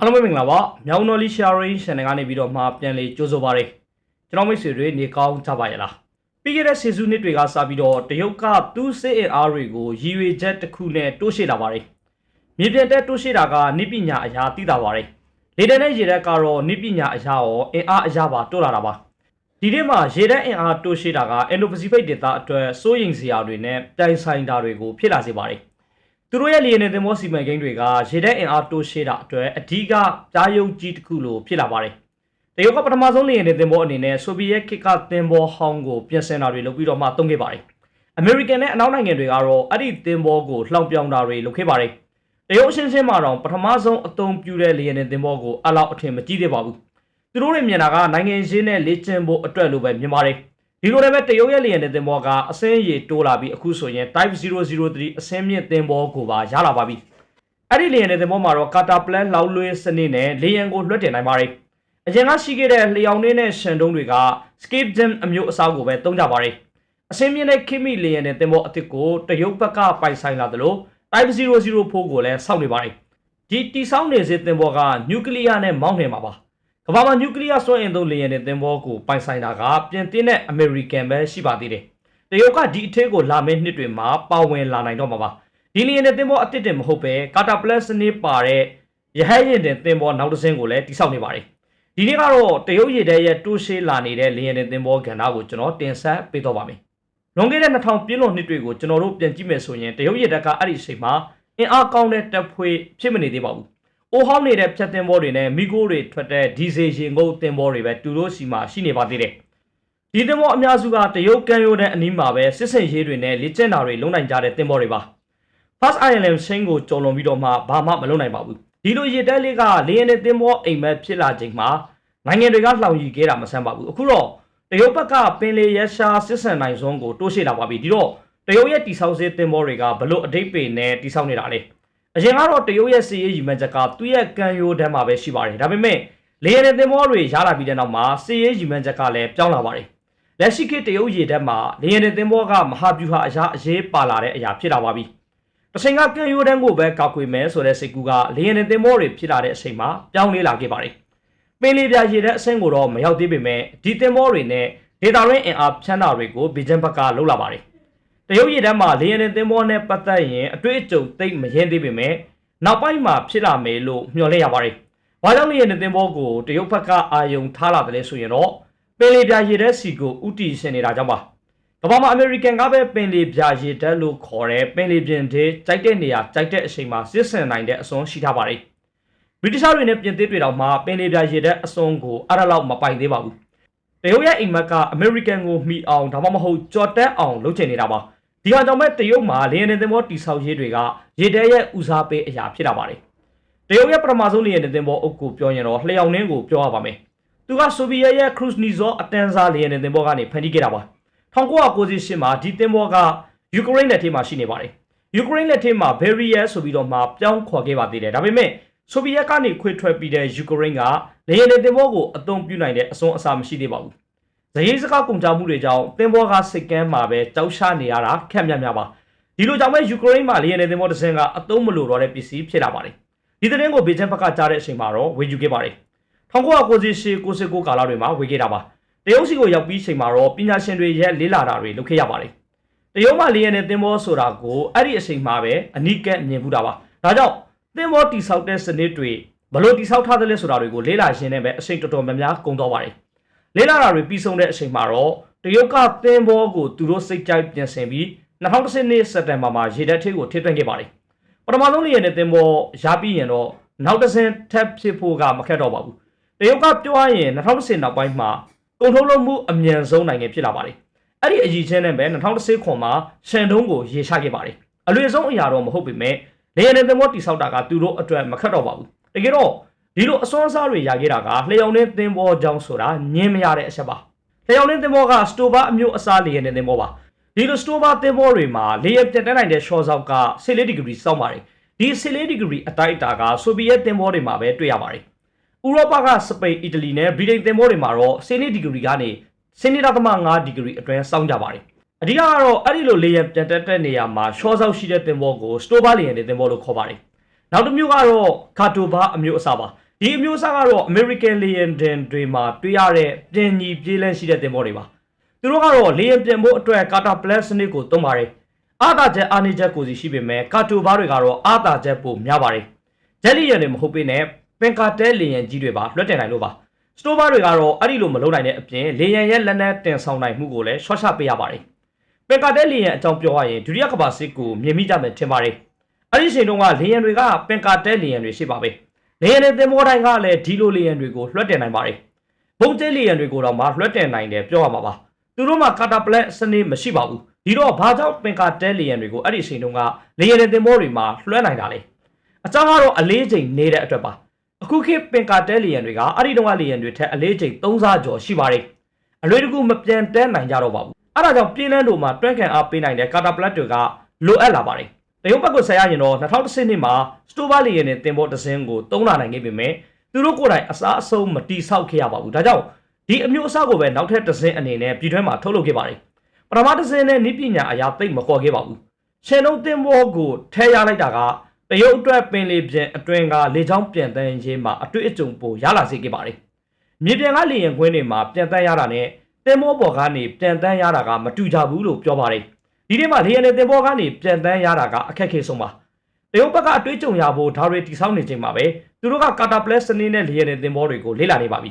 အားလုံးပဲမင်္ဂလာပါမြောင်တော်လီ sharing channel ကနေပြီးတော့မှပြန်လေကြိုးဆိုပါရစေကျွန်တော်မိတ်ဆွေတွေနေကောင်းကြပါရဲ့လားပြီးခဲ့တဲ့စီစုနှစ်တွေကစပြီးတော့တရုတ်ကသူ့စစ်အင်အားတွေကိုရည်ရွယ်ချက်တစ်ခုနဲ့တိုးရှိလာပါတယ်မြေပြင်တက်တိုးရှိတာကနိပညာအရာသိတာပါတယ်လေတန်းနဲ့ရေတက်ကတော့နိပညာအရာရောအင်အားအရာပါတိုးလာတာပါဒီနေ့မှာရေတက်အင်အားတိုးရှိတာကအင်ဒိုပစိဖိတ်ဒေသအတွက်စိုးရိမ်စရာတွေနဲ့တိုင်ဆိုင်တာတွေကိုဖြစ်လာစေပါတယ် သူတို့ရဲ့လေယာဉ်နဲ့သင်္ဘောစီမံကိန်းတွေကရေတပ်အင်အားတိုးရှင်းတာအတွက်အဓိကကြားယုံကြီးတစ်ခုလိုဖြစ်လာပါတယ်။တရုတ်ကပထမဆုံးလေယာဉ်နဲ့သင်္ဘောအနေနဲ့ဆိုဗီယက်ခေတ်ကသင်္ဘောဟောင်းကိုပြင်ဆင်တာတွေလုပ်ပြီးတော့မှသုံးခဲ့ပါတယ်။အမေရိကန်နဲ့အနောက်နိုင်ငံတွေကတော့အဲ့ဒီသင်္ဘောကိုလှောင်ပြောင်တာတွေလုပ်ခဲ့ပါတယ်။တရုတ်အရှင်းရှင်းမှာတော့ပထမဆုံးအသုံးပြုတဲ့လေယာဉ်နဲ့သင်္ဘောကိုအလောက်အထင်မကြီးသေးပါဘူး။သူတို့တွေမြင်တာကနိုင်ငံရေးနဲ့လေ့ကျင့်ဖို့အတွက်လိုပဲမြင်ပါတယ်။ ဒီလိုလည်းပဲတရုတ်ရဲ့လေယာဉ်တဲ့သင်္ဘောကအစင်းရေတိုးလာပြီးအခုဆိုရင် Type 003အစင်းမြင့်သင်္ဘောကိုပါရလာပါပြီ။အဲ့ဒီလေယာဉ်တဲ့သင်္ဘောမှာတော့ Qatar Plan လောက်လွှဲစနစ်နဲ့လေယာဉ်ကိုလွှတ်တင်နိုင်ပါတယ်။အရင်ကရှိခဲ့တဲ့လျှောင်နှင်းနဲ့ရှန်တုံးတွေက Escape Jam အမျိုးအစားကိုပဲသုံးကြပါတယ်။အစင်းမြင့်တဲ့ခိမိလေယာဉ်တဲ့သင်္ဘောအစ်စ်ကိုတရုတ်ဘက်ကပိုင်ဆိုင်လာသလို Type 004ကိုလည်းစောင့်နေပါတယ်။ဒီတီဆောင်းနေစေသင်္ဘောကနျူကလ িয়ার နဲ့မောင်းနေမှာပါ။ ကမ္ဘာမှာနျူကလ িয়ার စွမ်းအင်သုံးလေယာဉ်နဲ့သင်္ဘောကိုပိုင်ဆိုင်တာကပြင်သစ်နဲ့အမေရိကန်ပဲရှိပါသေးတယ်။တရုတ်ကဒီအထက်ကိုလာမယ့်နှစ်တွေမှာပါဝင်လာနိုင်တော့မှာပါ။ဒီလေယာဉ်နဲ့သင်္ဘောအစ်စ်တင်မဟုတ်ပဲကာတာပလက်စနစ်ပါတဲ့ရဟတ်ယာဉ်တင်သင်္ဘောနောက်တစ်စင်းကိုလည်းတိစောက်နေပါတယ်။ဒီနေ့ကတော့တရုတ်ရေတပ်ရဲ့တိုးရှေးလာနေတဲ့လေယာဉ်နဲ့သင်္ဘောကဏ္ဍကိုကျွန်တော်တင်ဆက်ပေးတော့ပါမယ်။လွန်ခဲ့တဲ့2000ပြည့်လွန်နှစ်တွေကိုကျွန်တော်တို့ပြန်ကြည့်မယ်ဆိုရင်တရုတ်ရေတပ်ကအဲ့ဒီအချိန်မှာအင်အားကောင်းတဲ့တပ်ဖွဲ့ဖြစ်မနေသေးပါဘူး။ အိုဟောင်းနေတဲ့ဖြတ်တင်ဘောတွေနဲ့မိကိုတွေထွက်တဲ့ဒီဇယ်ရင်ငုတ်တင်ဘောတွေပဲတူလို့စီမှာရှိနေပါသေးတယ်။ဒီတင်ဘောအများစုကတရုတ်ကမ်းရိုးတန်းအနီးမှာပဲစစ်စင်ရေးတွေနဲ့လေ့ကျင့်တာတွေလုပ်နိုင်ကြတဲ့တင်ဘောတွေပါ။ Fast Island ရှင်းကိုကျော်လွန်ပြီးတော့မှဘာမှမလုပ်နိုင်ပါဘူး။ဒီလိုရေတက်လေးကလေယာဉ်နဲ့တင်ဘောအိမ်မက်ဖြစ်လာချိန်မှာနိုင်ငံတွေကလှောင်ရီခဲ့တာမဆန်းပါဘူး။အခုတော့တရုတ်ဘက်ကပင်လေရရှာစစ်စင်နိုင်စွန်းကိုတိုးရှိလာပါပြီ။ဒီတော့တရုတ်ရဲ့တီဆောက်စေးတင်ဘောတွေကဘလို့အတိတ်ပေနဲ့တီဆောက်နေတာလဲ။ အရင်ကတော့တရုတ်ရဲ့စီးရေးရီမှန်းချက်ကသူ့ရဲ့ကံရိုးတန်းမှာပဲရှိပါတယ်ဒါပေမဲ့လေယာဉ်နဲ့သင်္ဘောတွေရလာပြီးတဲ့နောက်မှာစီးရေးရီမှန်းချက်ကလည်းပြောင်းလာပါတယ်လက်ရှိခေတ်တရုတ်ရေတပ်မှာလေယာဉ်နဲ့သင်္ဘောကမဟာဗျူဟာအရာအရေးပါလာတဲ့အရာဖြစ်လာပါပြီတစ်ချိန်ကကံရိုးတန်းကိုပဲကောက်ကွေမယ်ဆိုတဲ့စိတ်ကူးကလေယာဉ်နဲ့သင်္ဘောတွေဖြစ်လာတဲ့အချိန်မှာပြောင်းလဲလာခဲ့ပါတယ်ပင်လေးပြရေတပ်အဆင့်ကိုတော့မရောက်သေးပေမဲ့ဒီသင်္ဘောတွေနဲ့ဒေတာရင်းအင်အားဖြန်းတာတွေကိုဘီဂျန်ဘက်ကလှုပ်လာပါတယ် တရုတ်ပြည်တန်းမှာလေယာဉ်နဲ့သင်္ဘောနဲ့ပတ်သက်ရင်အတွေ့အကြုံသိပ်မရင်သေးပေမဲ့နောက်ပိုင်းမှာဖြစ်လာမယ်လို့မျှော်လင့်ရပါတယ်။ဘာကြောင့်လေယာဉ်နဲ့သင်္ဘောကိုတရုတ်ဘက်ကအာယုံထားလာတယ်လဲဆိုရင်တော့ပင်လယ်ပြရေတပ်စီကိုဥတီရှင်နေတာကြောင့်ပါ။ကမ္ဘာမှာအမေရိကန်ကပဲပင်လယ်ပြရေတပ်လို့ခေါ်တဲ့ပင်လယ်ပြင်တွေကြိုက်တဲ့နေရာကြိုက်တဲ့အချိန်မှာစစ်ဆင်နိုင်တဲ့အစွမ်းရှိထားပါတယ်။ဗြိတိရှတွေနဲ့ပြင်သစ်တွေတောင်မှပင်လယ်ပြရေတပ်အစွမ်းကိုအဲ့ဒါလောက်မပိုင်သေးပါဘူး။တရုတ်ရဲ့အိမ်မက်ကအမေရိကန်ကိုမှီအောင်ဒါမှမဟုတ်ကြော်တက်အောင်လုပ်ချင်နေတာပါ ဒီဟာကြောင့်ပဲတရုတ်မှာလေယာဉ်နဲ့သင်္ဘောတိဆောက်ရေးတွေကရေတဲရဲ့ဦးစားပေးအရာဖြစ်လာပါတယ်တရုတ်ရဲ့ပထမဆုံးလေယာဉ်နဲ့သင်္ဘောအုပ်ကိုပြောရင်တော့လျှောက်နှင်းကိုပြောရပါမယ်သူကဆိုဗီယက်ရဲ့ cruise nizor အတန်းစားလေယာဉ်နဲ့သင်္ဘောကနေဖန်တီးခဲ့တာပါ1998မှာဒီသင်္ဘောကယူကရိန်းလက်ထဲမှာရှိနေပါတယ်ယူကရိန်းလက်ထဲမှာ barrier ဆိုပြီးတော့မှပြောင်းခေါ်ခဲ့ပါသေးတယ်ဒါပေမဲ့ဆိုဗီယက်ကနေခွေထွက်ပြီးတဲ့ယူကရိန်းကလေယာဉ်နဲ့သင်္ဘောကိုအသုံးပြုနိုင်တဲ့အစွမ်းအစာမရှိသေးပါဘူး ဇရေးစကားကုန်ကြမှုတွေကြောင့်သင်္ဘောကစိတ်ကမ်းမှာပဲကြောက်ရှာနေရတာခက်မြတ်မြတ်ပါဒီလိုကြောင့်ပဲယူကရိန်းမှာလေယာဉ်နဲ့သင်္ဘောတစ်စင်းကအသုံးမလိုတော့တဲ့ပစ္စည်းဖြစ်လာပါတယ်ဒီသတင်းကိုဘေဂျန်ဘက်ကကြားတဲ့အချိန်မှာတော့ဝေယူခဲ့ပါတယ်1998 99ကာလတွေမှာဝေခဲ့တာပါတရုတ်စီကိုရောက်ပြီးချိန်မှာတော့ပညာရှင်တွေရဲ့လေးလာတာတွေလုပ်ခဲ့ရပါတယ်တရုတ်မှာလေယာဉ်နဲ့သင်္ဘောဆိုတာကိုအဲ့ဒီအချိန်မှာပဲအနိကက်မြင်ဘူးတာပါဒါကြောင့်သင်္ဘောတိဆောက်တဲ့စနစ်တွေဘလို့တိဆောက်ထားသလဲဆိုတာတွေကိုလေးလာရှင်းနေပဲအချိန်တော်တော်များများကုန်တော့ပါတယ် လေးလာတာတွေပြီးဆုံးတဲ့အချိန်မှာတော့တရုတ်ကသင်းဘောကိုသူတို့စိတ်ကြိုက်ပြင်ဆင်ပြီး2010နှစ်စက်တင်ဘာမှာရေတပ်ထိပ်ကိုထိသွင်းခဲ့ပါတယ်။ပထမဆုံးလေယာဉ်နဲ့သင်းဘောရပြီးရင်တော့နောက်တစ်ဆင့်ထပ်ဖြစ်ဖို့ကမခက်တော့ပါဘူး။တရုတ်ကပြောရရင်2010နောက်ပိုင်းမှာကုန်ထုတ်လုပ်မှုအမြန်ဆုံးနိုင်ငံဖြစ်လာပါတယ်။အဲ့ဒီအကြီးချင်းနဲ့ပဲ2010ခွန်မှာရှန်တုံးကိုရေချခဲ့ပါတယ်။အလွယ်ဆုံးအရာတော့မဟုတ်ပေမဲ့လေယာဉ်နဲ့သင်းဘောတိဆောက်တာကသူတို့အတွက်မခက်တော့ပါဘူး။တကယ်တော့ ဒီလိုအစွမ်းစားတွေရခဲ့တာကလျှော်နဲ့သင်္ဘောကြောင့်ဆိုတာညင်းမရတဲ့အချက်ပါလျှော်နဲ့သင်္ဘောကစတိုဘာအမျိုးအစားလေယာဉ်နဲ့သင်္ဘောပါဒီလိုစတိုဘာသင်္ဘောတွေမှာလေယာဉ်ပြတ်တန်းနိုင်တဲ့ရှော့ဆောက်က14ဒီဂရီစောင့်ပါတယ်ဒီ14ဒီဂရီအတိုက်အတာကဆိုဗီယက်သင်္ဘောတွေမှာပဲတွေ့ရပါတယ်ဥရောပကစပိန်အီတလီနဲ့ဗြိတိန်သင်္ဘောတွေမှာတော့12ဒီဂရီကနေ12.5ဒီဂရီအတွင်းစောင့်ကြပါတယ်အဓိကကတော့အဲ့ဒီလိုလေယာဉ်ပြတ်တက်တဲ့နေရာမှာရှော့ဆောက်ရှိတဲ့သင်္ဘောကိုစတိုဘာလေယာဉ်နဲ့သင်္ဘောလို့ခေါ်ပါတယ်နောက်တစ်မျိုးကတော့ကာတိုဘာအမျိုးအစားပါ ဒီအမျိုးအစားကတော့ American Lion တွေမှာတွေ့ရတဲ့ပြင်ညီပြေးလန်းရှိတဲ့သင်္ဘောတွေပါသူတို့ကတော့လေယာဉ်ပြင်ဖို့အတွက်ကာတာပလက်စနစ်ကိုသုံးပါတယ်အာသာချက်အာနေချက်ကိုစီရှိပေမဲ့ကာတိုဘာတွေကတော့အာသာချက်ပိုများပါတယ်ဂျက်လီယန်တွေမဟုတ်ပေနဲ့ပင်ကာတဲလေယာဉ်ကြီးတွေပါလွှတ်တင်နိုင်လို့ပါစတိုဘာတွေကတော့အဲ့ဒီလိုမလုပ်နိုင်တဲ့အပြင်လေယာဉ်ရဲ့လက်နက်တင်ဆောင်နိုင်မှုကိုလည်းရှော့ချပေးရပါတယ်ပင်ကာတဲလေယာဉ်အကြောင်းပြောရရင်ဒုတိယကမ္ဘာစစ်ကိုမြင်မိကြမယ်ထင်ပါတယ်အဲ့ဒီချိန်တုန်းကလေယာဉ်တွေကပင်ကာတဲလေယာဉ်တွေရှိပါပဲ လေယာဉ်တွေသင်္ဘောတိုင်းကလည်းဒီလိုလေယာဉ်တွေကိုလွှတ်တင်နိုင်ပါတယ်ဘုံကျဲလေယာဉ်တွေကိုတော့မှလွှတ်တင်နိုင်တယ်ပြောရမှာပါသူတို့မှာကာတာပလက်စနစ်မရှိပါဘူးဒီတော့ဘာကြောင့်ပင်ကာတဲလေယာဉ်တွေကိုအဲ့ဒီချိန်တုန်းကလေယာဉ်တွေသင်္ဘောတွေမှာလွှဲနိုင်တာလဲအကြောင်းကတော့အလေးချိန်နေတဲ့အတွက်ပါအခုခေတ်ပင်ကာတဲလေယာဉ်တွေကအဲ့ဒီတုန်းကလေယာဉ်တွေထက်အလေးချိန်3ဆကျော်ရှိပါတယ်အလွယ်တကူမပြန်တဲနိုင်ကြတော့ပါဘူးအဲ့ဒါကြောင့်ပြည်လန်းတို့မှာတွန်းကန်အားပေးနိုင်တဲ့ကာတာပလက်တွေကလိုအပ်လာပါတယ် တရုတ်ဘက်ကိုဆက်ရရင်တော့2010နှစ်မှာစတိုဘာလီယန်နဲ့တင်ပေါ်တစ်စင်းကိုသုံးလာနိုင်ခဲ့ပေမဲ့သူတို့ကိုယ်တိုင်အစားအဆုံးမတိဆောက်ခဲ့ရပါဘူးဒါကြောင့်ဒီအမျိုးအစားကိုပဲနောက်ထပ်တစ်စင်းအနေနဲ့ပြည်တွင်းမှာထုတ်လုပ်ခဲ့ပါတယ်ပထမတစ်စင်းနဲ့နိပညာအရာသိပ်မခေါ်ခဲ့ပါဘူးရှင်လုံးတင်ပေါ်ကိုထဲရလိုက်တာကတရုတ်အတွက်ပင်လေပြင်အတွင်းကလေချောင်းပြန်တန်းရေးမှာအတွေ့အကြုံပိုရလာစေခဲ့ပါတယ်မြေပြင်ကလေရင်ခွင်းတွေမှာပြန်တန်းရတာနဲ့တင်မောပေါ်ကနေပြန်တန်းရတာကမတူကြဘူးလို့ပြောပါတယ် ဒီနေ့မှာလေရင်နဲ့တင်ပေါ်ကနေပြန်တန်းရတာကအခက်ခဲဆုံးပါတရုတ်ဘက်ကအတွေ့အကြုံရဖို့ဒါတွေတိဆောက်နေချိန်မှာပဲသူတို့ကကာတာပလက်စနစ်နဲ့လေရင်နဲ့တင်ပေါ်တွေကိုလေ့လာနေပါပြီ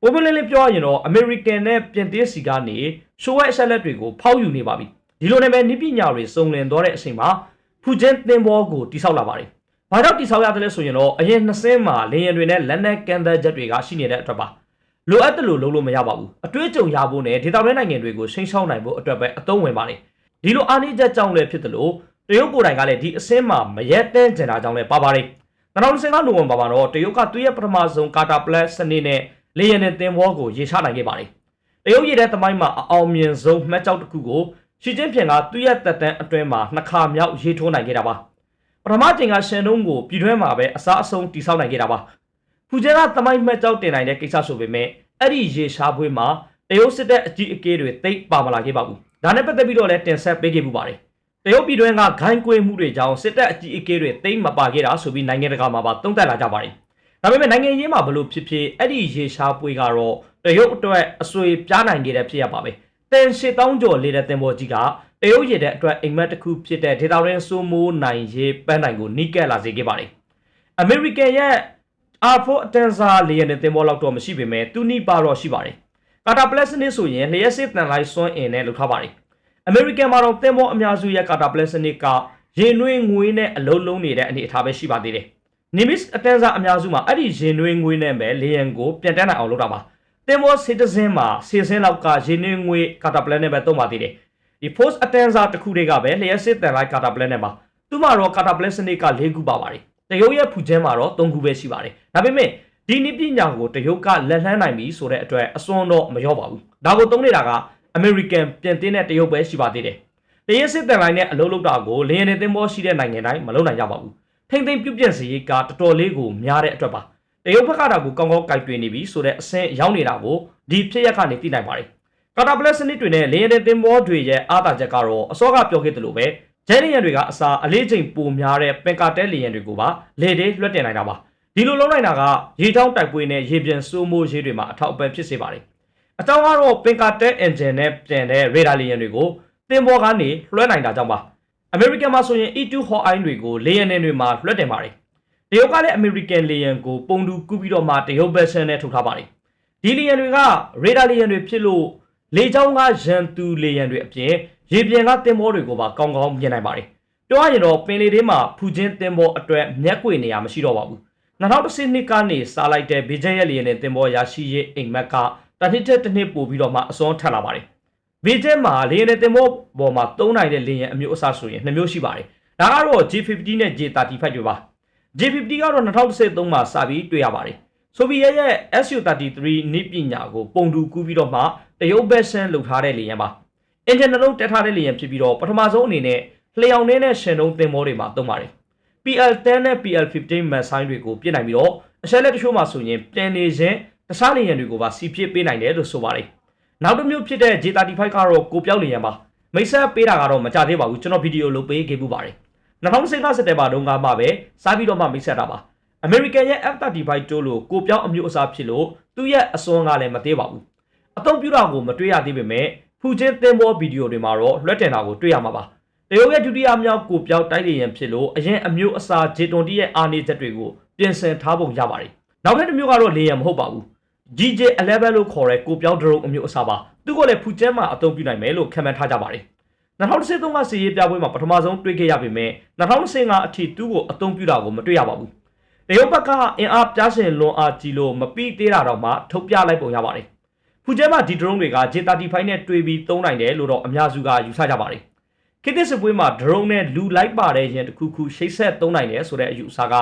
ပုံမှန်လေးလေးပြောရရင်တော့ American နဲ့ပြင်သစ်စီကနေရှိုးဝဲအဆက်လက်တွေကိုဖောက်ယူနေပါပြီဒီလိုနဲ့ပဲနိပညာတွေစုံလင်သွားတဲ့အချိန်မှာဖူကျင်းတင်ပေါ်ကိုတိဆောက်လာပါတယ်ဘာကြောင့်တိဆောက်ရတယ်လဲဆိုရင်တော့အရင်နှစ်စင်းမှာလေရင်တွေနဲ့လက်နက်ကန်သက်ချက်တွေကရှိနေတဲ့အတွက်ပါလိုအပ်တယ်လို့လုပ်လို့မရပါဘူးအတွေ့အကြုံရဖို့နဲ့ဒေသတွင်းနိုင်ငံတွေကိုချိန်ချောင်းနိုင်ဖို့အတွက်ပဲအသုံးဝင်ပါတယ် ဒီလိုအားနည်းချက်ကြောင့်လည်းဖြစ်တယ်လို့တရုတ်ကိုယ်တိုင်ကလည်းဒီအစင်းမှာမရက်တဲ့ကျန်တာကြောင့်လည်းပါပါတယ်2015နိုဝင်ဘာမှာတော့တရုတ်ကသူ့ရဲ့ပထမဆုံးကာတာပလက်စနစ်နဲ့လေယာဉ်နဲ့တင်ဘောကိုရေချနိုင်ခဲ့ပါတယ်တရုတ်ရည်တဲ့သမိုင်းမှာအအောင်မြင်ဆုံးမှတ်ကြောက်တစ်ခုကိုရှီကျင်းဖြင်ကသူ့ရဲ့တက်တန်းအတွင်းမှာနှစ်ခါမြောက်ရေးထိုးနိုင်ခဲ့တာပါပထမချိန်ကရှန်တုံးကိုပြည်တွင်းမှာပဲအစားအဆုံးတိဆောက်နိုင်ခဲ့တာပါဖူကျဲကသမိုင်းမှတ်ကြောက်တင်နိုင်တဲ့ကိစ္စဆိုပေမဲ့အဲ့ဒီရေရှားပွဲမှာတရုတ်စစ်တပ်အကြီးအကဲတွေတိတ်ပါမလာခဲ့ပါဘူး ဒါနဲ့ပတ်သက်ပြီးတော့လည်းတင်ဆက်ပေးခဲ့မှုပါတယ်တရုတ်ပြည်တွင်းကဂိုင်းကွေးမှုတွေကြောင့်စစ်တပ်အကြီးအကဲတွေတိတ်မပါခဲ့တာဆိုပြီးနိုင်ငံတကာမှာပါတုံ့တက်လာကြပါတယ်ဒါပေမဲ့နိုင်ငံရေးမှာဘလို့ဖြစ်ဖြစ်အဲ့ဒီရေရှားပွဲကတော့တရုတ်အတွက်အဆွေပြားနိုင်ခဲ့တဲ့ဖြစ်ရပါပဲတန်ရှစ်တောင်းကျော်လေးတဲ့တင်ပေါ်ကြီးကတရုတ်ရည်တဲ့အတွက်အိမ်မက်တစ်ခုဖြစ်တဲ့ဒေတာရင်းဆိုမိုးနိုင်ရေးပန်းနိုင်ကိုနီးကပ်လာစေခဲ့ပါတယ်အမေရိကန်ရဲ့အာဖိုအတန်ဆာလေးရတဲ့တင်ပေါ်လောက်တော့မရှိပေမဲ့သူနီးပါတော့ရှိပါတယ် ကာတာပလက်စနစ်ဆိုရင်လျှက်စစ်တန်လိုက်စွန့်အင်နဲ့လုပ်ထားပါတယ်အမေရိကန်မှာတော့တင်ပေါ်အများစုရဲ့ကာတာပလက်စနစ်ကရင်နှွေးငွေနဲ့အလုံးလုံးနေတဲ့အနေအထားပဲရှိပါသေးတယ်နိမစ်အတန်ဆာအများစုမှာအဲ့ဒီရင်နှွေးငွေနဲ့ပဲလေယံကိုပြန်တန်းနိုင်အောင်လုပ်တာပါတင်မောစီတဇင်းမှာစီစင်းလောက်ကရင်းနှင်းငွေကာတာပလန်နဲ့ပဲသုံးပါသေးတယ်ဒီ post attenza တခုတွေကပဲလျှက်စစ်တန်လိုက်ကာတာပလန်နဲ့ပါသူ့မှာတော့ကာတာပလန်စနစ်က၄ခုပါပါတယ်တရုတ်ရဲ့ဖူကျဲမှာတော့၃ခုပဲရှိပါတယ်ဒါပေမဲ့ ဒီနည်းပညာကိုတရုတ်ကလက်လှမ်းနိုင်ပြီဆိုတဲ့အတွက်အစွန်းတော့မရောပါဘူးဒါကိုသုံးနေတာကအမေရိကန်ပြင်သစ်နဲ့တရုတ်ပဲရှိပါသေးတယ်တရုတ်စစ်တန်လိုက်နဲ့အလုပ်လုပ်တာကိုလင်းရတဲ့သင်္ဘောရှိတဲ့နိုင်ငံတိုင်းမလုပ်နိုင်ကြပါဘူးထိမ့်သိမ့်ပြုတ်ပြန့်စေရေးကတော်တော်လေးကိုများတဲ့အတွက်ပါတရုတ်ဘက်ကတာကိုကောင်းကောင်းကြိုက်တွင်နေပြီဆိုတဲ့အဆင့်ရောက်နေတာကိုဒီဖြစ်ရက်ကနေသိနိုင်ပါတယ်။ကာတာပလက်စနစ်တွေနဲ့လင်းရဲတဲ့သင်္ဘောတွေရဲ့အားသာချက်ကတော့အစောကပြောခဲ့သလိုပဲဂျဲလီယန်တွေကအစာအလေးချိန်ပိုများတဲ့ပင်ကာတဲလီယန်တွေကိုပါလေတေးလွှတ်တင်နိုင်တာပါ။ ဒီလိုလုံးနိုင်တာကရေချောင်းတိုက်ပွဲနဲ့ရေပြင်စိုးမိုးရေးတွေမှာအထောက်အပံ့ဖြစ်စေပါတယ်။အကြောင်းကတော့ပင်ကာတဲအင်ဂျင်နဲ့ပြန်တဲ့ရေဒါလီယန်တွေကိုသင်္ဘောကနေလွှဲနိုင်တာကြောင့်ပါ။အမေရိကန်မှာဆိုရင် E2 Hawk Eye တွေကိုလေယာဉ်တွေမှာလွှတ်တင်ပါတယ်တရုတ်ကလည်း American လေယာဉ်ကိုပုံတူကူးပြီးတော့မှတရုတ်ဘက်ဆန်နဲ့ထုတ်ထားပါတယ်ဒီလေယာဉ်တွေကရေဒါလေယာဉ်တွေဖြစ်လို့လေကြောင်းကရန်သူလေယာဉ်တွေအပြင်ရေပြင်ကတင်မောတွေကိုပါကောင်းကောင်းမြင်နိုင်ပါတယ်ပြောရရင်တော့ပင်လေထဲမှာဖူချင်းတင်မောအတွက်မျက်ကွေနေရမရှိတော့ပါဘူး 2010နှစ်ကနေစားလိုက်တဲ့ဘေဂျန်ရဲ့လေယာဉ်နဲ့တင်မောရရှိရေးအိမ်မက်ကတနှစ်တစ်တစ်နှစ်ပို့ပြီးတော့မှအစွန်းထက်လာပါတယ်ဘေဂျန်မှာလေယာဉ်နဲ့တင်မောပေါ်မှာသုံးနိုင်တဲ့လေယာဉ်အမျိုးအစားဆိုရင်နှစ်မျိုးရှိပါတယ်ဒါကတော့ G50 နဲ့ J35 တွေပါ J50 ကတော့2013မှာစပြီးတွေ့ရပါတယ်။ဆိုဗီယက်ရဲ့ Su-33 နည်းပညာကိုပုံတူကူးပြီးတော့မှတရုတ်ဘက်ဆန်လုပ်ထားတဲ့လေယာဉ်ပါ။အင်ဂျင်နှလုံးတက်ထားတဲ့လေယာဉ်ဖြစ်ပြီးတော့ပထမဆုံးအနေနဲ့လျှောင်နှင်းနဲ့ရှင်တုံးသင်္ဘောတွေမှာသုံးပါတယ်။ PL10 နဲ့ PL15 မန်ဆိုင်တွေကိုပြစ်နိုင်ပြီးတော့အရှက်လက်တချို့မှာဆိုရင်ပြန်နေခြင်းတခြားလေယာဉ်တွေကိုပါစီဖြစ်ပေးနိုင်တယ်လို့ဆိုပါတယ်။နောက်တစ်မျိုးဖြစ်တဲ့ J35 ကတော့ကိုပြောက်လေယာဉ်ပါ။မိတ်ဆက်ပေးတာကတော့မကြသေးပါဘူးကျွန်တော်ဗီဒီယိုလုပ်ပေးခဲ့ပူပါတယ်။2015စက်တင်ဘာတုန်းကမှပဲစားပြီးတော့မှမိတ်ဆက်တာပါအမေရိကန်ရဲ့ F35 တိုးလို့ကိုပြောင်းအမျိုးအစားဖြစ်လို့သူ့ရဲ့အစွမ်းကလည်းမသေးပါဘူးအသုံးပြုတာကိုမတွေ့ရသေးပေမဲ့ဖူချင်းသင်္ဘောဗီဒီယိုတွေမှာတော့လွှတ်တင်တာကိုတွေ့ရမှာပါ တရုတ်ရဲ့ဒုတိယမြောက်ကိုပြောင်းတိုက်လေရင်ဖြစ်လို့အရင်အမျိုးအစားဂျေတွန်တီရဲ့အာနေချက်တွေကိုပြင်ဆင်ထားပုံရပါတယ်နောက်ထပ်တစ်မျိုးကတော့လေယာဉ်မဟုတ်ပါဘူး GJ11 လို့ခေါ်တဲ့ကိုပြောင်းဒရုန်းအမျိုးအစားပါသူကလည်းဖူကျဲမှာအသုံးပြုနိုင်မယ်လို့ခံမှန်းထားကြပါတယ်2013ကစီရေးပြပွဲမှာပထမဆုံးတွေ့ခဲ့ရပေမဲ့2015အထိသူ့ကိုအသုံးပြုတာကိုမတွေ့ရပါဘူးတရုတ်ဘက်ကအင်အားပြားရှင်လွန်အားကြီးလို့မပြီးသေးတာတော့မှထုတ်ပြလိုက်ပုံရပါတယ်ဖူကျဲမှာဒီဒရုန်းတွေက J35 နဲ့တွေ့ပြီးသုံးနိုင်တယ်လို့တော့အများစုကယူဆကြပါတယ် ခေတ်သစ်စစ်ပွဲမှာဒရုန်းနဲ့လူလိုက်ပါတဲ့ရင်တစ်ခုခုရှိတ်ဆက်သုံးနိုင်တယ်ဆိုတဲ့အယူအဆက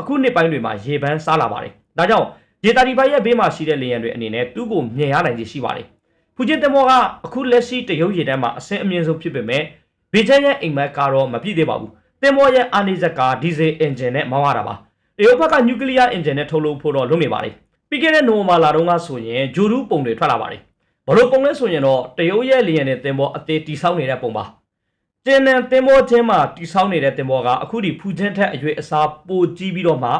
အခုနှစ်ပိုင်းတွေမှာရေပန်းစားလာပါတယ်ဒါကြောင့် J35 ရဲ့ဘေးမှာရှိတဲ့လေယာဉ်တွေအနေနဲ့သူ့ကိုမြင်ရနိုင်ခြေရှိပါတယ်။ဖူဂျင်တမောကအခုလက်ရှိတရုတ်ရေတန်းမှာအဆင့်အမြင့်ဆုံးဖြစ်ပေမဲ့ဘေချန်ရဲ့အိမ်မက်ကတော့မပြည့်သေးပါဘူး။တင်မောရဲ့အာနေဇက်ကဒီဇယ်အင်ဂျင်နဲ့မောင်းရတာပါ။တရုတ်ဘက်ကနျူကလ িয়ার အင်ဂျင်နဲ့ထုတ်လုပ်ဖို့တော့လုပ်နေပါတယ်။ပြီးခဲ့တဲ့နိုဝင်ဘာလတုန်းကဆိုရင်ဂျိုရူးပုံတွေထွက်လာပါတယ်။ဘလို့ပုံလဲဆိုရင်တော့တရုတ်ရဲ့လေယာဉ်နဲ့တင်မောအသေးတီဆောက်နေတဲ့ပုံပါ။ ကျင်းနဲ့တင်မောချင်းမှာတီဆောက်နေတဲ့တင်မောကအခုဒီဖူဂျင်ထက်အရွေးအစားပိုကြီးပြီးတော့မှ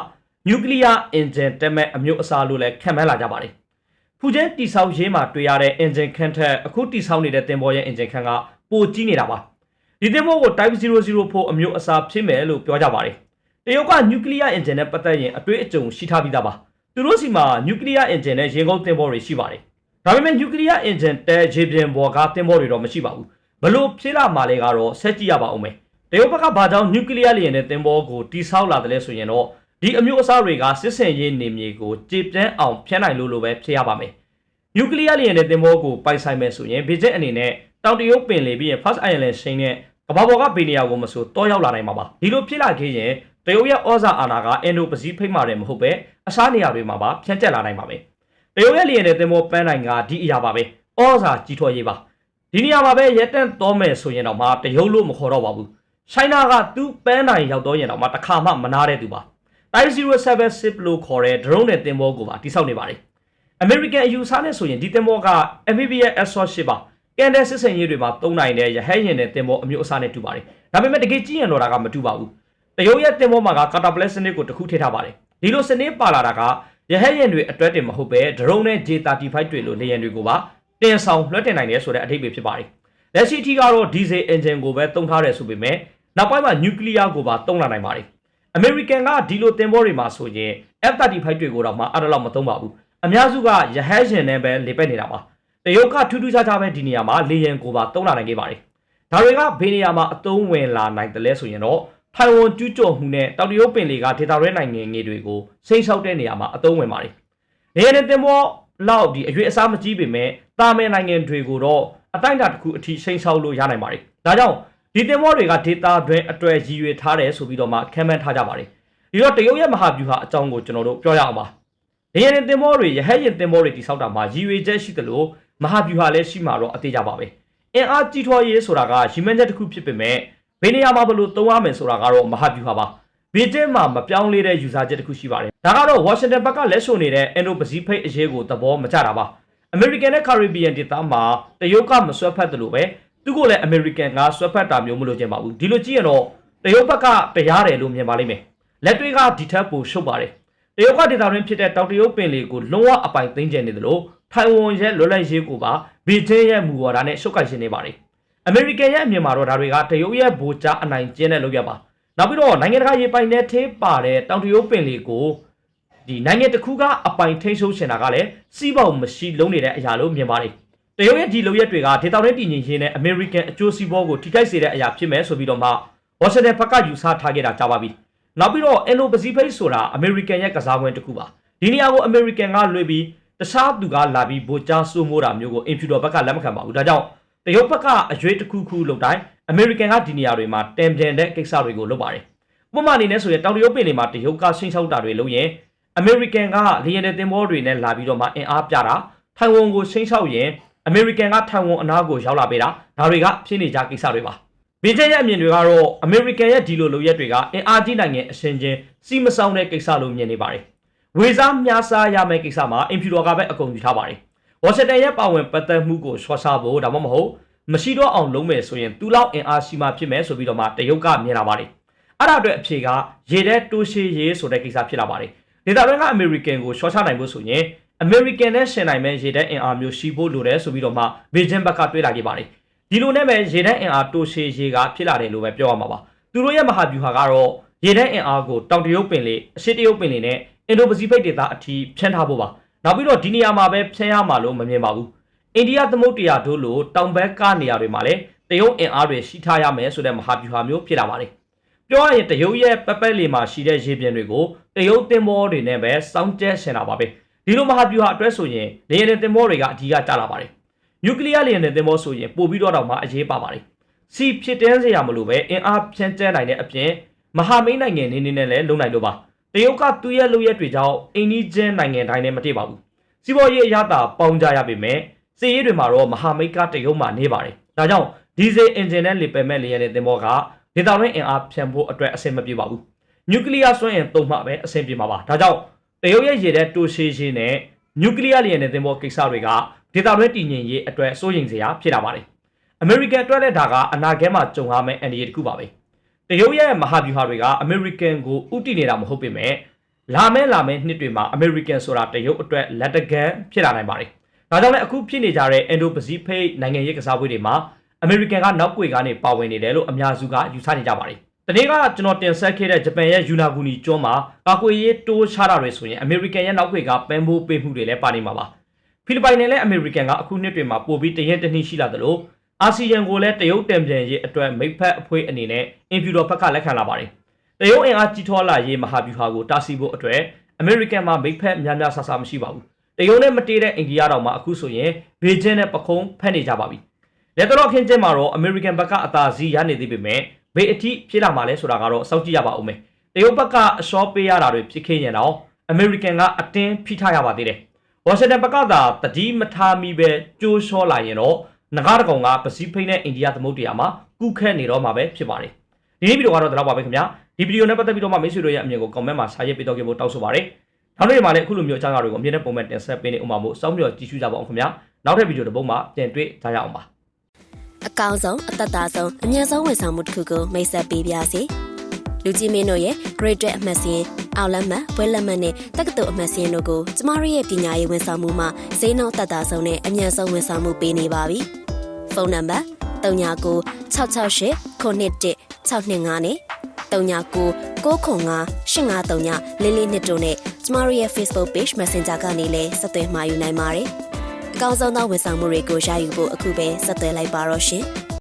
နျူကလ িয়ার အင်ဂျင်တက်မဲ့အမျိုးအစားလို့လည်းခံမှန်းလာကြပါတယ်။ဖူကျင်းတိဆောက်ရေးမှာတွေ့ရတဲ့အင်ဂျင်ခန့်ထက်အခုတိဆောက်နေတဲ့တင်ပေါ်ရဲ့အင်ဂျင်ခန့်ကပိုကြီးနေတာပါ။ဒီတင်ပေါ်ကို Type 004အမျိုးအစားဖြစ်မယ်လို့ပြောကြပါတယ်။တရုတ်ကနျူကလ িয়ার အင်ဂျင်နဲ့ပတ်သက်ရင်အတွေ့အကြုံရှိထားပြီးသားပါ။သူတို့စီမှာနျူကလ িয়ার အင်ဂျင်နဲ့ရေငုပ်တင်ပေါ်တွေရှိပါတယ်။ဒါပေမဲ့နျူကလ িয়ার အင်ဂျင်တဲရေပြင်ပေါ်ကတင်ပေါ်တွေတော့မရှိပါဘူး။ ဘလို့ဖြစ်လာမှလဲကတော့ဆက်ကြည့်ရပါဦးမယ်။တရုတ်ဘက်ကဘာကြောင့်နျူကလ িয়ার လျင်တဲ့တင်ပေါ်ကိုတိဆောက်လာတယ်လဲဆိုရင်တော့ဒီအမျိုးအစားတွေကစစ်စင်ရေးနေမြေကိုကြေပြန်းအောင်ဖျက်နိုင်လို့လိုပဲဖြစ်ရပါမယ်။နျူကလ িয়ার လျင်တဲ့သင်္ဘောကိုပိုက်ဆိုင်မယ်ဆိုရင်ဘေကျက်အနေနဲ့တောင်တရုတ်ပင်လေပြီးရင် First Island ရှိန်နဲ့ကမ္ဘာပေါ်ကဘေနီယာကိုမဆိုတောရောက်လာနိုင်မှာပါ။ဒီလိုဖြစ်လာခဲ့ရင်တရုတ်ရဲ့ဩဇာအာဏာကအင်ဒိုပစိဖိတ်မှာတယ်မဟုတ်ပဲအစားနေရာတွေမှာပါဖြန့်ကျက်လာနိုင်ပါမယ်။တရုတ်ရဲ့လျင်တဲ့သင်္ဘောပန်းနိုင်ကဒီအရာပါပဲ။ဩဇာကြီးထွားရေးပါ။ ဒီနေရာမှာပဲရက်တန့်တော်မယ်ဆိုရင်တော့မှတရုတ်လို့မခေါ်တော့ပါဘူး။ချိုင်းနာကသူ့ပန်းနိုင်ရောက်တော့ရင်တော့မှတစ်ခါမှမနာတဲ့သူပါ။ Type 076လို့ခေါ်တဲ့ drone နဲ့တင်ဘောကိုပါတိစောက်နေပါတယ်။ American အယူဆနဲ့ဆိုရင်ဒီတင်ဘောက amphibious assault ship ပါ။ကန်တဲ့စစ်စင်ရေးတွေမှာသုံးနိုင်တဲ့ရဟတ်ယာဉ်နဲ့တင်ဘောအမျိုးအစားနဲ့တူပါတယ်။ဒါပေမဲ့တကယ်ကြည့်ရင်တော့ဒါကမတူပါဘူး။တရုတ်ရဲ့တင်ဘောမှာက catapult စနစ်ကိုတစ်ခုထည့်ထားပါတယ်။ဒီလိုစနစ်ပါလာတာကရဟတ်ယာဉ်တွေအတွက်တင်မဟုတ်ပဲ drone နဲ့ J35 တွေလိုလေယာဉ်တွေကိုပါ တင်ဆောင်လွှတ်တင်နိုင်တယ်ဆိုတဲ့အဓိပ္ပာယ်ဖြစ်ပါတယ်။လက်ရှိထိကတော့ diesel engine ကိုပဲသုံးထားတယ်ဆိုပေမဲ့နောက်ပိုင်းမှာ nuclear ကိုပါသုံးလာနိုင်ပါတယ်။ American ကဒီလိုတင်ဘောတွေမှာဆိုရင် F35 တွေကိုတော့မှအဲ့ဒါလောက်မသုံးပါဘူးအများစုကရဟတ်ယာဉ်နဲ့ပဲလေပက်နေတာပါတရုတ်ကထူးထူးခြားခြားပဲဒီနေရာမှာလေယာဉ်ကိုပါသုံးလာနိုင်ခဲ့ပါတယ်ဒါတွေကဘေးနေရာမှာအသုံးဝင်လာနိုင်တယ်လဲဆိုရင်တော့ထိုင်ဝမ်ကျူးကျော်မှုနဲ့တောင်တရုတ်ပင်လယ်ကဒေသရဲနိုင်ငံငယ်တွေကိုစိမ့်ဆောက်တဲ့နေရာမှာအသုံးဝင်ပါတယ်နေရာနဲ့တင်ဘောလောက်ဒီအရွေးအစားမကြီးပေမဲ့ တာမန်နိုင်ငံတွေကိုတော့အတိုင်းအတာတစ်ခုအထိစိမ့်ဆောက်လို့ရနိုင်ပါတယ်ဒါကြောင့်ဒီတင်မောတွေကဒေတာတွင်အတွေ့ရည်ရွယ်ထားတယ်ဆိုပြီးတော့မှခံမှန်းထားကြပါတယ်ဒီတော့တရုတ်ရဲ့မဟာဗျူဟာအကြောင်းကိုကျွန်တော်တို့ပြောရအောင်ပါနေရတင်မောတွေရဟတ်ရင်တင်မောတွေတိစောက်တာမှာရည်ရွယ်ချက်ရှိတယ်လို့မဟာဗျူဟာလည်းရှိမှာတော့အသေးကြပါပဲအင်အားကြီးထွားရေးဆိုတာကရီမန်ချက်တစ်ခုဖြစ်ပေမဲ့ဘယ်နေရာမှာဘလို့သုံးရမယ်ဆိုတာကတော့မဟာဗျူဟာပါဘေကျင်းမှာမပြောင်းလဲတဲ့ယူဆချက်တစ်ခုရှိပါတယ်ဒါကတော့ဝါရှင်တန်ဘက်ကလက်ရှိုနေတဲ့အင်ဒိုပစိဖိတ်အရေးကိုသဘောမကျတာပါ အမေရိကန်နဲ့ကာရစ်ဘီယန်ဒေသမှာတရုတ်ကမဆွဲဖက်တယ်လို့ပဲသူကလည်း American ကဆွဲဖက်တာမျိုးမလို့ခြင်းပါဘူးဒီလိုကြည့်ရင်တော့တရုတ်ဘက်ကတရားတယ်လို့မြင်ပါလိမ့်မယ်လက်တွေကဒီထက်ပိုရှုပ်ပါတယ်တရုတ်ကဒေတာတွင်ဖြစ်တဲ့တောင်တရုတ်ပင်လယ်ကိုလုံးဝအပိုင်သိမ်းကျနေတယ်လို့ထိုင်ဝမ်ရဲ့လွတ်လပ်ရေးကိုပါဘီဂျင်းရဲ့မူဝါဒနဲ့ရှုပ်ကိုက်ရှင်နေပါတယ်အမေရိကန်ရဲ့အမြင်မှာတော့ဒါတွေကတရုတ်ရဲ့ဗိုလ်ကြားအနိုင်ကျင်းတဲ့လုပ်ရပါနောက်ပြီးတော့နိုင်ငံတကာရေပိုင်တဲ့သေးပါတဲ့တောင်တရုတ်ပင်လယ်ကို ဒီနိုင်ငံတစ်ခုကအပိုင်ထိန်းချုပ်ရှင်တာကလည်းစီးပေါင်မရှိလုံးနေတဲ့အရာလို့မြင်ပါတယ်တရုတ်ရဲ့ဒီလုပ်ရက်တွေကဒေတာတွင်းတည်ငြိမ်ရေးနဲ့အမေရိကန်အကျိုးစီးပွားကိုထိခိုက်စေတဲ့အရာဖြစ်မယ်ဆိုပြီးတော့မှဝါရှင်တန်ဘက်ကယူဆထားခဲ့တာကြာပါပြီနောက်ပြီးတော့အင်ဒိုပစိဖိတ်ဆိုတာအမေရိကန်ရဲ့ကစားကွင်းတစ်ခုပါဒီနေရာကိုအမေရိကန်ကလွှဲပြီးတခြားသူကလာပြီးဗိုလ်ကြားစိုးမိုးတာမျိုးကိုအင်ဖြူတော်ဘက်ကလက်မခံပါဘူးဒါကြောင့်တရုတ်ဘက်ကအရွေးတစ်ခုခုလုပ်တိုင်းအမေရိကန်ကဒီနေရာတွေမှာတံပြန်တဲ့ကိစ္စတွေကိုလုပ်ပါတယ်ဥပမာအနေနဲ့ဆိုရင်တောင်တရုတ်ပင်တွေမှာတရုတ်ကဆင်းချောက်တာတွေလုပ်ရင် အမေရိကန်ကလေယာဉ်တဲ့သင်္ဘောတွေနဲ့လာပြီးတော့မှအင်အားပြတာထိုင်ဝမ်ကိုဆင်းချောက်ရင်အမေရိကန်ကထိုင်ဝမ်အနားကိုရောက်လာပေးတာဒါတွေကဖြစ်နေကြကိစ္စတွေပါဘီဂျင်ရဲ့အမြင်တွေကတော့အမေရိကန်ရဲ့ဒီလိုလုပ်ရက်တွေကအင်အားကြီးနိုင်ငံအရှင်ချင်းစီမဆောင်တဲ့ကိစ္စလို့မြင်နေပါတယ်ဝေစားများစားရမယ့်ကိစ္စမှာအင်ဖြူတော်ကပဲအကုန်ယူထားပါတယ်ဝါရှင်တန်ရဲ့ပါဝင်ပတ်သက်မှုကိုရှော့ချဖို့ဒါမှမဟုတ်မရှိတော့အောင်လုံးမယ်ဆိုရင်သူလောက်အင်အားရှိမှဖြစ်မယ်ဆိုပြီးတော့မှတရုတ်ကမြင်လာပါတယ်အဲ့ဒါအတွက်အဖြေကရေထဲတိုးရှည်ရေးဆိုတဲ့ကိစ္စဖြစ်လာပါတယ် ဒေတာရင်းကအမေရိကန်ကိုရှော့ချနိုင်ဖို့ဆိုရင်အမေရိကန်နဲ့ရှင်နိုင်မဲ့ရေထဲအင်အားမျိုးရှိဖို့လိုတယ်ဆိုပြီးတော့မှဘေဂျင်ဘက်ကတွေးလာခဲ့ပါတယ်ဒီလိုနဲ့ပဲရေထဲအင်အားတိုးရှည်ရေးကဖြစ်လာတယ်လို့ပဲပြောရမှာပါသူတို့ရဲ့မဟာဗျူဟာကတော့ရေထဲအင်အားကိုတောင်တရုတ်ပင်လေအရှေ့တရုတ်ပင်လေနဲ့အင်ဒိုပစိဖိတ်ဒေသအထိဖြန့်ထားဖို့ပါနောက်ပြီးတော့ဒီနေရာမှာပဲဖြန့်ရမှာလို့မမြင်ပါဘူးအိန္ဒိယသမုဒ္ဒရာတို့လိုတောင်ဘက်ကနေရာတွေမှာလည်းတရုတ်အင်အားတွေရှိထားရမယ်ဆိုတဲ့မဟာဗျူဟာမျိုးဖြစ်လာပါတယ် ပြောရရင်တရုတ်ရဲ့ပက်ပက်လေးမှာရှိတဲ့ရေပြင်တွေကိုတရုတ်သင်္ဘောတွေနဲ့ပဲစောင်းကျဲရှင်တာပါပဲဒီလိုမဟာဗျူဟာအတွက်ဆိုရင်လေယာဉ်သင်္ဘောတွေကအဓိကကျလာပါတယ်နျူကလ িয়ার လေယာဉ်သင်္ဘောဆိုရင်ပို့ပြီးတော့တော့မှအရေးပါပါတယ်စီဖြစ်တင်းစရာမလိုပဲအင်အားဖြန့်ကျဲနိုင်တဲ့အပြင်မဟာမိတ်နိုင်ငံနေနေနဲ့လည်းလုံနိုင်လို့ပါတရုတ်ကသူ့ရဲ့လူရက်တွေကြောင့်အိန္ဒိချင်းနိုင်ငံတိုင်းနဲ့မတည့်ပါဘူးစီးပွားရေးအရသာပေါင်းကြရပေမဲ့စီးရေးတွေမှာတော့မဟာမိတ်ကတရုတ်မှနေပါတယ်ဒါကြောင့်ဒီဇယ်အင်ဂျင်နဲ့လေပယ်မဲ့လေယာဉ်သင်္ဘောက ဒေတာရင်းအင်အားဖြန့်ဖို့အတွက်အဆင်မပြေပါဘူးနျူကလ িয়ার စွမ်းအင်သုံးမှပဲအဆင်ပြေမှာပါဒါကြောင့်တရုတ်ရဲ့ရေတဲ့တိုးရှည်ရှည်နဲ့နျူကလ িয়ার လေယာဉ်သင်္ဘောကိစ္စတွေကဒေတာရင်းတည်ငြိမ်ရေးအတွက်စိုးရိမ်စရာဖြစ်လာပါတယ်အမေရိကန်အတွက်လည်းဒါကအနာဂတ်မှာကြုံရမယ့်အန္တရာယ်တစ်ခုပါပဲတရုတ်ရဲ့မဟာဗျူဟာတွေကအမေရိကန်ကိုဥတီနေတာမဟုတ်ပေမဲ့လာမယ့်လာမယ့်နှစ်တွေမှာအမေရိကန်ဆိုတာတရုတ်အတွက်လက်တကမ်းဖြစ်လာနိုင်ပါတယ်ဒါကြောင့်လည်းအခုဖြစ်နေကြတဲ့အင်ဒိုပစိဖိတ်နိုင်ငံရေးကစားပွဲတွေမှာ အမေရိကန်ကနောက်ွယ်ကနေပါဝင်နေတယ်လို့အများစုကယူဆနေကြပါတယ်။တနေ့ကကျွန်တော်တင်ဆက်ခဲ့တဲ့ဂျပန်ရဲ့ယူနာဂူနီကျွန်းမှာကာကွယ်ရေးတိုးချတာတွေဆိုရင်အမေရိကန်ရဲ့နောက်ွယ်ကပန်းဖိုးပေးမှုတွေလည်းပါနေမှာပါ။ဖိလစ်ပိုင်နဲ့လည်းအမေရိကန်ကအခုနှစ်တွေမှာပို့ပြီးတရင်တနှိရှိလာတယ်လို့အာဆီယံကိုလည်းတရုတ်တံပြန်ရေးအတွက်မိတ်ဖက်အဖွဲ့အနေနဲ့အင်ဖြူတော်ဘက်ကလက်ခံလာပါတယ်။တရုတ်အင်အားကြီးထွားလာရေးမဟာဗျူဟာကိုတားဆီးဖို့အတွက်အမေရိကန်မှာမိတ်ဖက်များများဆဆမရှိပါဘူး။တရုတ်နဲ့မတည်တဲ့အိန္ဒိယတောင်မှအခုဆိုရင်ဘေကျင်းနဲ့ပခုံးဖက်နေကြပါပြီ။ လက်တော်ခင်းကျင်းမှာတော့အမေရိကန်ဘက်ကအသာစီးရနေသေးပေမဲ့ဘေးအထိဖြစ်လာမှာလဲဆိုတာကတော့စောင့်ကြည့်ရပါဦးမယ်။တရုတ်ဘက်ကအရှော့ပေးရတာတွေဖြစ်ခဲ့ရင်တော့အမေရိကန်ကအတင်းဖိထားရပါသေးတယ်။ဝါရှင်တန်ဘက်ကသာတတိမထားမိပဲကြိုးလျှောလာရင်တော့ငကားတကောင်ကပစိဖိတ်နဲ့အိန္ဒိယသမုဒ္ဒရာမှာကုခက်နေတော့မှာပဲဖြစ်ပါတယ်။ဒီနေ့ဗီဒီယိုကတော့ဒီလောက်ပါပဲခင်ဗျာ။ဒီဗီဒီယိုနဲ့ပတ်သက်ပြီးတော့မှမိတ်ဆွေတို့ရဲ့အမြင်ကို comment မှာစာရေးပေးတော့ကြဖို့တောင်းဆိုပါရစေ။နောက်နေ့မှာလည်းအခုလိုမျိုးအကြောင်းအရာတွေကိုအမြင်နဲ့ပုံမှန်တင်ဆက်ပေးနေဥမာမို့စောင့်မျှော်ကြည့်ရှုကြပါအောင်ခင်ဗျာ။နောက်ထပ်ဗီဒီယိုတစ်ပုဒ်မှာပြန်တွေ့ကြရအောင်ပါ။ အကောင်းဆုံးအသက်သာဆုံးအမြတ်ဆုံးဝန်ဆောင်မှုတစ်ခုကိုမိတ်ဆက်ပေးပါစီလူကြီးမင်းတို့ရဲ့ Great အမှတ်စဉ်အောင်လက်မှတ်ဘွဲလက်မှတ်နဲ့တက္ကသိုလ်အမှတ်စဉ်တို့ကိုကျမတို့ရဲ့ပညာရေးဝန်ဆောင်မှုမှာဈေးနှုန်းသက်သာဆုံးနဲ့အမြတ်ဆုံးဝန်ဆောင်မှုပေးနေပါပြီဖုန်းနံပါတ်39 668ခုနှစ်1 625နဲ့39 905 853လေးလေးနှစ်တို့နဲ့ကျမတို့ရဲ့ Facebook Page Messenger ကနေလည်းဆက်သွယ်မှာယူနိုင်ပါတယ်အ ကောင်းဆုံးသောဝန်ဆောင်မှုတွေကိုရယူဖို့အခုပဲဆက်သွယ်လိုက်ပါတော့ရှင်။